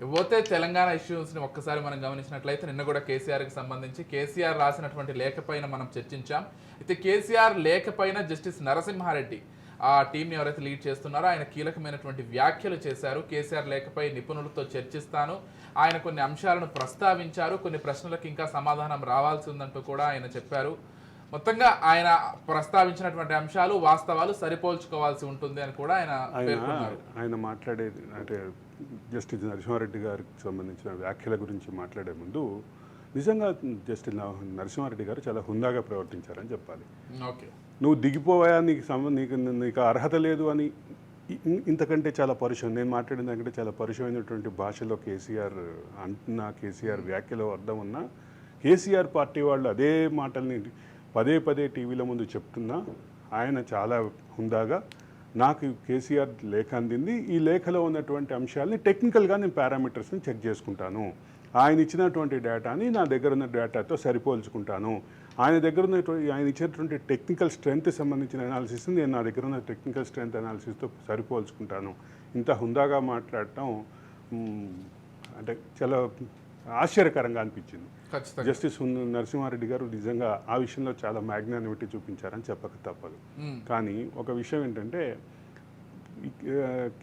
ఇకపోతే తెలంగాణ ఇష్యూస్ని ఒక్కసారి మనం గమనించినట్లయితే నిన్న కూడా కేసీఆర్కి సంబంధించి కేసీఆర్ రాసినటువంటి లేఖ పైన మనం చర్చించాం. అయితే కేసీఆర్ లేఖ పైన జస్టిస్ నరసింహారెడ్డి ఆ టీంని ఎవరైతే లీడ్ చేస్తున్నారో ఆయన కీలకమైనటువంటి వ్యాఖ్యలు చేశారు. కేసీఆర్ లేఖపై నిపుణులతో చర్చిస్తాను. ఆయన కొన్ని అంశాలను ప్రస్తావించారు. కొన్ని ప్రశ్నలకు ఇంకా సమాధానం రావాల్సి ఉందంటూ కూడా ఆయన చెప్పారు. మొత్తంగా ఆయన ప్రస్తావించినటువంటి అంశాలు వాస్తవాలు సరిపోల్చుకోవాల్సి ఉంటుంది అని కూడా ఆయన ఆయన మాట్లాడేది అంటే జస్టిస్ నరసింహారెడ్డి గారికి సంబంధించిన వ్యాఖ్యల గురించి మాట్లాడే ముందు నిజంగా జస్టిస్ నరసింహారెడ్డి గారు చాలా హుందాగా ప్రవర్తించారని చెప్పాలి. ఓకే. నువ్వు దిగిపోయా నీకు సంబ నీకు నీకు అర్హత లేదు అని ఇంతకంటే చాలా పరుషం. నేను మాట్లాడిన దానికంటే చాలా పరుషమైనటువంటి భాషలో కేసీఆర్ అంటున్న కేసీఆర్ వ్యాఖ్యలో అర్థం ఉన్నా కేసీఆర్ పార్టీ వాళ్ళు అదే మాటల్ని పదే పదే టీవీల ముందు చెప్తున్నా ఆయన చాలా హుందాగా నాకు కేసీఆర్ లేఖ అందింది. ఈ లేఖలో ఉన్నటువంటి అంశాలని టెక్నికల్గా నేను పారామీటర్స్ని చెక్ చేసుకుంటాను. ఆయన ఇచ్చినటువంటి డేటాని నా దగ్గర ఉన్న డేటాతో సరిపోల్చుకుంటాను. ఆయన దగ్గర ఉన్నటువంటి ఆయన ఇచ్చినటువంటి టెక్నికల్ స్ట్రెంగ్త్ సంబంధించిన అనాలిసిస్ని నేను నా దగ్గర ఉన్న టెక్నికల్ స్ట్రెంగ్త్ అనాలిసిస్తో సరిపోల్చుకుంటాను. ఇంత హుందాగా మాట్లాడటం అంటే చాలా ఆశ్చర్యకరంగా అనిపించింది. జస్టిస్ నరసింహారెడ్డి గారు నిజంగా ఆ విషయంలో చాలా మ్యాగ్నానిమిటీ చూపించారని చెప్పక తప్పదు. కానీ ఒక విషయం ఏంటంటే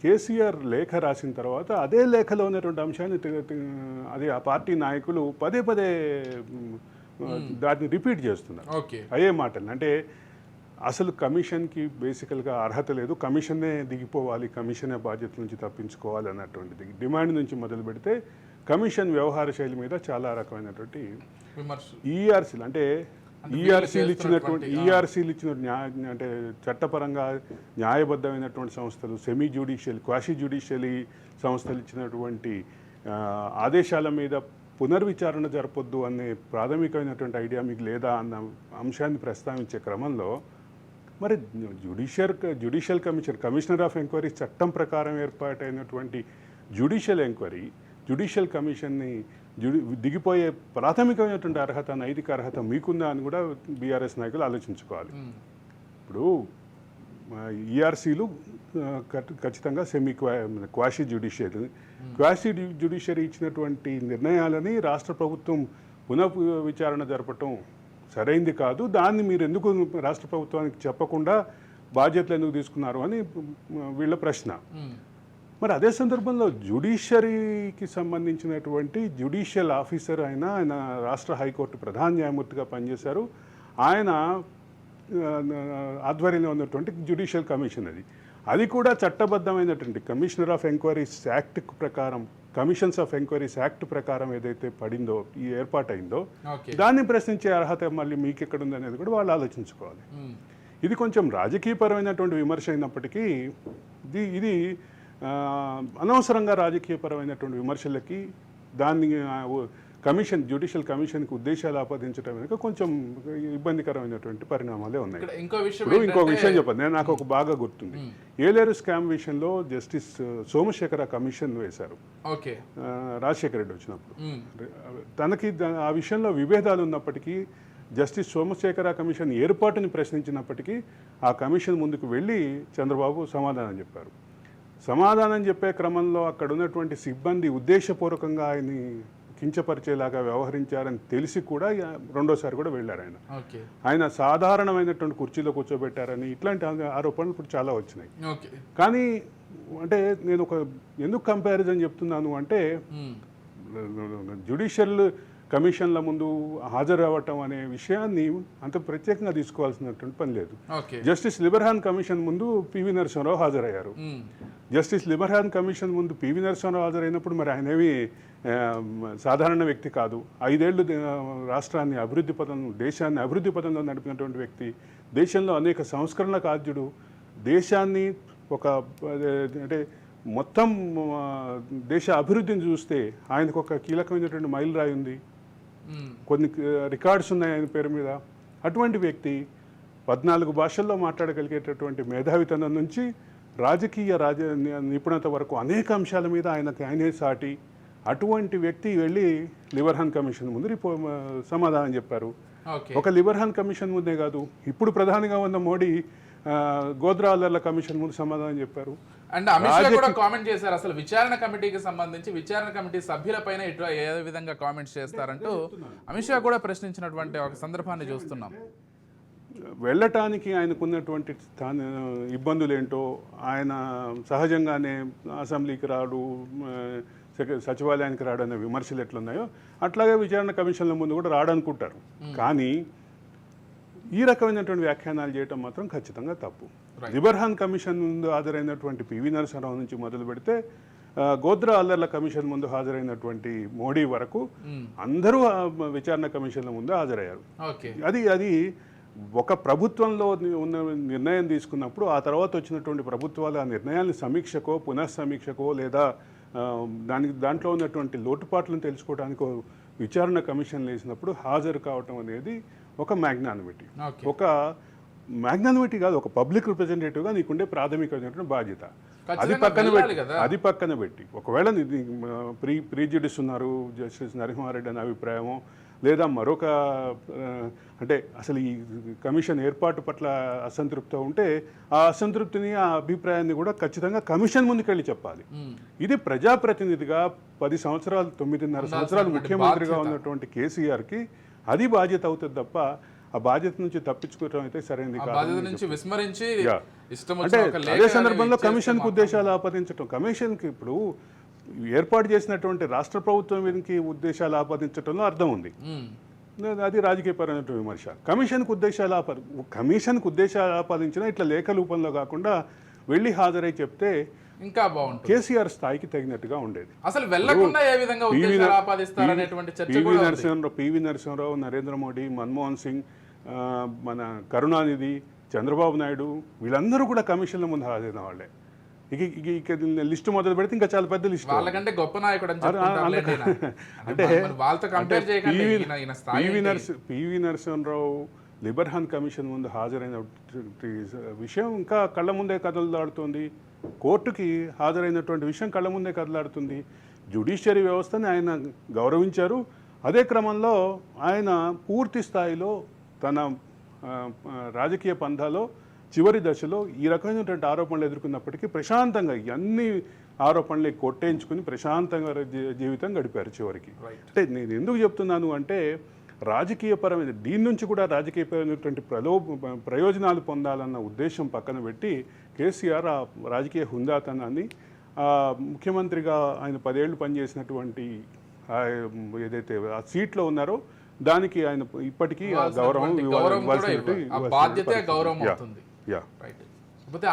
కేసీఆర్ లేఖ రాసిన తర్వాత అదే లేఖలో ఉన్నటువంటి అంశాన్ని అది ఆ పార్టీ నాయకులు పదే పదే దాన్ని రిపీట్ చేస్తున్నారు. ఓకే. అయ్యే మాటలు. అంటే అసలు కమిషన్కి బేసికల్గా అర్హత లేదు. కమిషన్నే దిగిపోవాలి. కమిషనే బాధ్యత నుంచి తప్పించుకోవాలి అన్నటువంటిది. డిమాండ్ నుంచి మొదలు పెడితే కమిషన్ వ్యవహార శైలి మీద చాలా రకమైనటువంటి ఈఆర్సీలు అంటే అంటే ఈఆర్సీలు వీళ్ళు ఇచ్చినటువంటి ఈఆర్సీలు ఇచ్చిన న్యాయ అంటే చట్టపరంగా న్యాయబద్ధమైనటువంటి సంస్థలు సెమీ జ్యుడిషియల్ క్వాషీ జ్యుడిషియలీ సంస్థలు ఇచ్చినటువంటి ఆదేశాల మీద పునర్విచారణ జరపొద్దు అనే ప్రాథమికమైనటువంటి ఐడియా మీకు లేదా అన్న అంశాన్ని ప్రస్తావించే క్రమంలో మరి judiciary judicial commission commissioner of enquiry చట్టం ప్రకారం ఏర్పాటైనటువంటి జ్యుడిషియల్ ఎంక్వైరీ జ్యుడిషియల్ కమిషన్ని జుడి దిగిపోయే ప్రాథమికమైనటువంటి అర్హత నైతిక అర్హత మీకుందా అని కూడా బీఆర్ఎస్ నాయకులు ఆలోచించుకోవాలి. ఇప్పుడు ఈఆర్సీలు ఖచ్చితంగా సెమీ క్వా క్వాషీ జ్యుడిషియరీ క్వాషీ జ్యుడిషియరీ ఇచ్చినటువంటి నిర్ణయాలని రాష్ట్ర ప్రభుత్వం పునః విచారణ జరపటం సరైంది కాదు దాన్ని మీరు ఎందుకు రాష్ట్ర ప్రభుత్వానికి చెప్పకుండా బాధ్యతలు ఎందుకు తీసుకున్నారు అని వీళ్ళ ప్రశ్న. మరి అదే సందర్భంలో జ్యుడిషియరీకి సంబంధించినటువంటి జ్యుడిషియల్ ఆఫీసర్ ఆయన ఆయన రాష్ట్ర హైకోర్టు ప్రధాన న్యాయమూర్తిగా పనిచేశారు. ఆయన ఆధ్వర్యంలో ఉన్నటువంటి జ్యుడిషియల్ కమిషన్ అది. అది కూడా చట్టబద్ధమైనటువంటి కమిషనర్ ఆఫ్ ఎంక్వైరీస్ యాక్ట్ ప్రకారం కమిషన్స్ ఆఫ్ ఎంక్వైరీస్ యాక్ట్ ప్రకారం ఏదైతే పడిందో ఈ ఏర్పాటైందో దాన్ని ప్రశ్నించే అర్హత మళ్ళీ మీకు ఎక్కడుంది అనేది కూడా వాళ్ళు ఆలోచించుకోవాలి. ఇది కొంచెం రాజకీయపరమైనటువంటి విమర్శ అయినప్పటికీ ఇది ఇది అనవసరంగా రాజకీయపరమైనటువంటి విమర్శలకి దాన్ని కమిషన్ జ్యుడిషియల్ కమిషన్కి ఉద్దేశాలు ఆపాదించడం వెనుక కొంచెం ఇబ్బందికరమైనటువంటి పరిణామాలే ఉన్నాయి. ఇక్కడ ఇంకో విషయం ఇప్పుడు ఇంకో విషయం చెప్పండి. నేను నాకు ఒక బాగా గుర్తుంది. ఏలేరు స్కామ్ విషయంలో జస్టిస్ సోమశేఖర కమిషన్ వేశారు. రాజశేఖర రెడ్డి వచ్చినప్పుడు. తనకి ఆ విషయంలో విభేదాలు ఉన్నప్పటికీ జస్టిస్ సోమశేఖర కమిషన్ ఏర్పాటుని ప్రశ్నించినప్పటికీ ఆ కమిషన్ ముందుకు వెళ్ళి చంద్రబాబు సమాధానం చెప్పారు. సమాధానం చెప్పే క్రమంలో అక్కడ ఉన్నటువంటి సిబ్బంది ఉద్దేశపూర్వకంగా ఆయన్ని కించపరిచేలాగా వ్యవహరించారని తెలిసి కూడా రెండోసారి కూడా వెళ్ళారు ఆయన. ఆయన సాధారణమైనటువంటి కుర్చీలో కూర్చోబెట్టారని ఇట్లాంటి ఆరోపణలు ఇప్పుడు చాలా వచ్చినాయి. కానీ అంటే నేను ఒక ఎందుకు కంపారిజన్ చెప్తున్నాను అంటే. జ్యుడిషియల్ కమిషన్ల ముందు హాజరవ్వటం అనే విషయాన్ని అంత ప్రత్యేకంగా తీసుకోవాల్సినటువంటి పని లేదు. జస్టిస్ లిబర్హాన్ కమిషన్ ముందు పివి నరసింహరావు హాజరయ్యారు. జస్టిస్ లిబర్హాన్ కమిషన్ ముందు పివి నరసింహరావు హాజరైనప్పుడు మరి ఆయనేమి ఆ, సాధారణ వ్యక్తి కాదు. ఐదేళ్ళు రాష్ట్రాన్ని అభివృద్ధి పదం దేశాన్ని అభివృద్ధి పదంలో నడిపినటువంటి వ్యక్తి. దేశంలో అనేక సంస్కరణల కాద్యుడు దేశాన్ని ఒక అంటే మొత్తం దేశ అభివృద్ధిని చూస్తే ఆయనకు ఒక కీలకమైనటువంటి మైలురాయి ఉంది. కొన్ని రికార్డ్స్ ఉన్నాయి ఆయన పేరు మీద. అటువంటి వ్యక్తి పద్నాలుగు భాషల్లో మాట్లాడగలిగేటటువంటి మేధావితనం నుంచి రాజకీయ రాజ నిపుణత వరకు అనేక అంశాల మీద ఆయనకు ఆయనే సాటి. అటువంటి వ్యక్తి వెళ్ళి లివర్హాన్ కమిషన్ ముందు రిపో సమాధానం చెప్పారు. ఒక లివర్హాన్ కమిషన్ ముందే కాదు ఇప్పుడు ప్రధానిగా ఉన్న మోడీ ఆ, గోద్రా అల్లర్ల కమిషన్ ముందు సమాధానం చెప్పారు. అండ్ అమిత్ షా కూడా కామెంట్ చేశారు. అసలు విచారణ కమిటీకి సంబంధించి విచారణ కమిటీ సభ్యులపైన ఇటు ఏ విధంగా కామెంట్స్ చేస్తారంటూ అమిత్ షా కూడా ప్రశ్నించినటువంటి ఒక సందర్భాన్ని చూస్తున్నాం. వెళ్ళటానికి ఆయనకున్నటువంటి స్థాన ఇబ్బందులు ఏంటో ఆయన సహజంగానే అసెంబ్లీకి రాడు సచివాలయానికి రాడు అనే విమర్శలు ఎట్లున్నాయో అట్లాగే విచారణ కమిషన్ల ముందు కూడా రాడనుకుంటారు. కానీ ఈ రకమైనటువంటి వ్యాఖ్యానాలు చేయటం మాత్రం ఖచ్చితంగా తప్పు. లిబర్హాన్ కమిషన్ ముందు హాజరైనటువంటి పివి నరసింహరావు నుంచి మొదలు పెడితే గోద్రా అల్లర్ల కమిషన్ ముందు హాజరైనటువంటి మోడీ వరకు అందరూ ఆ విచారణ కమిషన్ల ముందు హాజరయ్యారు. అది అది ఒక ప్రభుత్వంలో ఉన్న నిర్ణయం తీసుకున్నప్పుడు ఆ తర్వాత వచ్చినటువంటి ప్రభుత్వాలు ఆ నిర్ణయాన్ని సమీక్షకో పునఃసమీక్షకో లేదా దానికి దాంట్లో ఉన్నటువంటి లోటుపాట్లను తెలుసుకోవడానికి విచారణ కమిషన్ వేసినప్పుడు హాజరు కావటం అనేది ఒక మ్యాగ్నానిమిటీ ఒక మ్యాగ్నానిమిటీ కాదు ఒక పబ్లిక్ రిప్రజెంటేటివ్గా నీకుండే ప్రాథమికమైనటువంటి బాధ్యత అది పక్కన పెట్టి. అది పక్కన పెట్టి ఒకవేళ ప్రీ ప్రీజుడిస్ ఉన్నారు జస్టిస్ నరసింహారెడ్డి అనే అభిప్రాయము లేదా మరొక అంటే అసలు ఈ కమిషన్ ఏర్పాటు పట్ల అసంతృప్తి ఉంటే ఆ అసంతృప్తిని ఆ అభిప్రాయాన్ని కూడా ఖచ్చితంగా కమిషన్ ముందుకెళ్ళి చెప్పాలి. ఇది ప్రజాప్రతినిధిగా పది సంవత్సరాలు తొమ్మిదిన్నర సంవత్సరాలు ముఖ్యమంత్రిగా. ఉన్నటువంటి కేసీఆర్కి అది బాధ్యత అవుతుంది తప్ప ఆ బాధ్యత నుంచి తప్పించుకోవడం అయితే సరైనది కాదు అంటే అదే సందర్భంలో కమిషన్కు ఉద్దేశాలు ఆపాదించడం కమిషన్కి ఇప్పుడు ఏర్పాటు చేసినటువంటి రాష్ట్ర ప్రభుత్వం వీరికి ఉద్దేశాలు ఆపాదించడంలో అర్థం ఉంది. అది రాజకీయపరమైనటువంటి విమర్శ. కమిషన్కు ఉద్దేశాలు ఆప కమిషన్కు ఉద్దేశాలు ఆపాదించినా ఇట్లా లేఖ రూపంలో కాకుండా వెళ్ళి హాజరై చెప్తే ఇంకా బాగుంటుంది కేసీఆర్ స్థాయికి తగినట్టుగా ఉండేది అసలు వెళ్ళకుండా ఏ విధంగా పివి. నరసింహరావు పివి నరసింహరావు నరేంద్ర మోడీ మన్మోహన్ సింగ్ మన కరుణానిధి చంద్రబాబు నాయుడు వీళ్ళందరూ కూడా కమిషన్ల ముందు హాజరైన వాళ్ళే ఇక ఇక లిస్టు మొదలు పెడితే ఇంకా చాలా పెద్ద లిస్ట్ వాళ్ళకంటే గొప్ప నాయకుడు. అంటే PV? నరసి PV Narasimha Rao Liberhan commission ముందు హాజరైన విషయం ఇంకా కళ్ళ ముందే కదలాడుతుంది కోర్టుకి హాజరైనటువంటి విషయం కళ్ళ ముందే కదలాడుతుంది. జ్యుడిషియరీ వ్యవస్థని ఆయన గౌరవించారు. అదే క్రమంలో ఆయన పూర్తి స్థాయిలో తన రాజకీయ పంథాలో చివరి దశలో ఈ రకమైనటువంటి ఆరోపణలు ఎదుర్కొన్నప్పటికీ ప్రశాంతంగా అన్ని ఆరోపణలు కొట్టేయించుకుని ప్రశాంతంగా జీవితం గడిపారు చివరికి. అంటే నేను ఎందుకు చెప్తున్నాను అంటే రాజకీయపరమైన దీని నుంచి కూడా రాజకీయపరమైనటువంటి ప్రలో ప్రయోజనాలు పొందాలన్న ఉద్దేశం పక్కన పెట్టి కేసీఆర్ ఆ రాజకీయ హుందాతనాన్ని ఆ ముఖ్యమంత్రిగా ఆయన పదేళ్ళు పనిచేసినటువంటి ఏదైతే ఆ సీట్లో ఉన్నారో దానికి ఆయన ఇప్పటికీ ఆ గౌరవం ఇవ్వాల్సినట్టు యా,